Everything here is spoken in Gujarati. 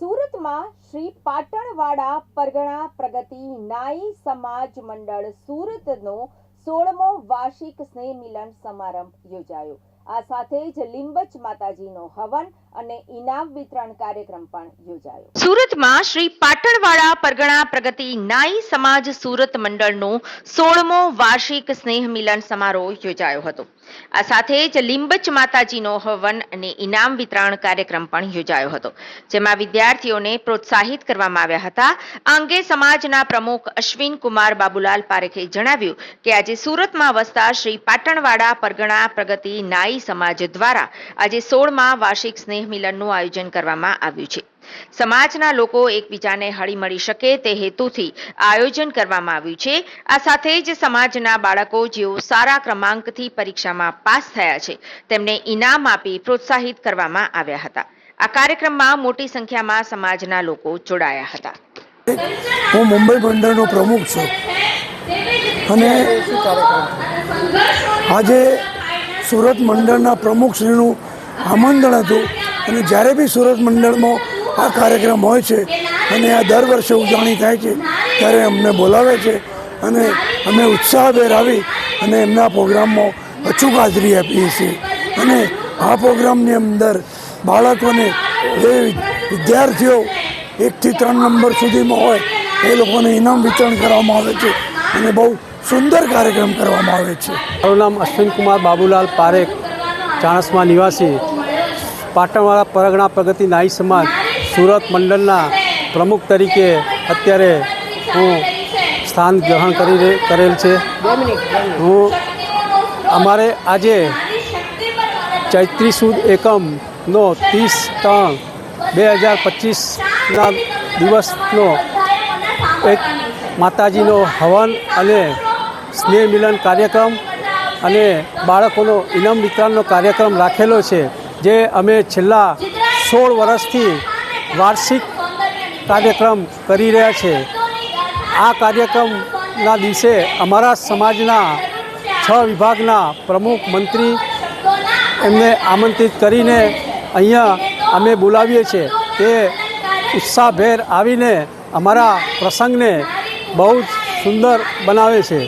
સુરતમાં શ્રી પાટણવાડા પરગણા પ્રગતિ નાઈ સમાજ મંડળ સુરતનો સોળમો વાર્ષિક સ્નેહ મિલન સમારંભ યોજાયો. આ સાથે જ લીંબચ માતાજીનો હવન અને ઇનામ વિતરણ કાર્યક્રમ પણ યોજાયો. સુરતમાં શ્રી પાટણવાળા પરગણા પ્રગતિ નાઈ સમાજ સુરત મંડળનો સોળમો વાર્ષિક સ્નેહ મિલન સમારોહ યોજાયો હતો. આ સાથે જ લીંબચ માતાજીનો હવન અને ઇનામ વિતરણ કાર્યક્રમ પણ યોજાયો હતો, જેમાં વિદ્યાર્થીઓને પ્રોત્સાહિત કરવામાં આવ્યા હતા. આ અંગે સમાજના પ્રમુખ અશ્વિન કુમાર બાબુલાલ પારેખે જણાવ્યું કે આજે સુરતમાં વસતા શ્રી પાટણવાડા પરગણા પ્રગતિ નાઈ સમાજ દ્વારા આજે સોળમાં વાર્ષિક સ્નેહ મિલનનું આયોજન કરવામાં આવ્યું છે સમાજના લોકો એકબીજાને હળી મળી શકે તે હેતુથી આયોજન કરવામાં આવ્યું છે આ સાથે જ સમાજના બાળકો જેઓ સારા ક્રમાંકથી પરીક્ષામાં પાસ થયા છે તેમને ઇનામ આપી પ્રોત્સાહિત કરવામાં આવ્યા હતા આ કાર્યક્રમમાં મોટી સંખ્યામાં સમાજના લોકો જોડાયા હતા હું મુંબઈ બંદરનો પ્રમુખ છું અને આજે સુરત મંડળના પ્રમુખશ્રીનું આમંત્રણ હતું. અને જ્યારે બી સુરત મંડળમાં આ કાર્યક્રમ હોય છે અને આ દર વર્ષે ઉજવણી થાય છે, ત્યારે અમને બોલાવે છે અને અમે ઉત્સાહભેર આવી અને એમના પ્રોગ્રામમાં અચૂક હાજરી આપીએ છીએ. અને આ પ્રોગ્રામની અંદર બાળકોને જે વિદ્યાર્થીઓ એકથી ત્રણ નંબર સુધીમાં હોય, એ લોકોને ઇનામ વિતરણ કરવામાં આવે છે. અને બહુ સુંદર કાર્યક્રમ કરવામાં આવે છે. મારું નામ અશ્વિન કુમાર બાબુલાલ પારેખ, ચાણસમાં નિવાસી. પાટણવાળા પરગણા પ્રગતિ નાઈ સમાજ, સુરત મંડળના પ્રમુખ તરીકે અત્યારે હું સ્થાન ગ્રહણ કરી કરેલ છે. હું અમારે આજે ચૈત્રી સુદ એકમનો ત્રીસ ત્રણ બે હજાર પચીસના દિવસનો એક માતાજીનો હવન અને સ્નેહ મિલન કાર્યક્રમ અને બાળકોનો ઇનામ વિતરણનો કાર્યક્રમ રાખેલો છે, જે અમે છેલ્લા સોળ વર્ષથી વાર્ષિક કાર્યક્રમ કરી રહ્યા છે. આ કાર્યક્રમના દિવસે અમારા સમાજના છ વિભાગના પ્રમુખ મંત્રી એમને આમંત્રિત કરીને અહીંયા અમે બોલાવીએ છીએ. તે ઉત્સાહભેર આવીને અમારા પ્રસંગને બહુ જ સુંદર બનાવે છે.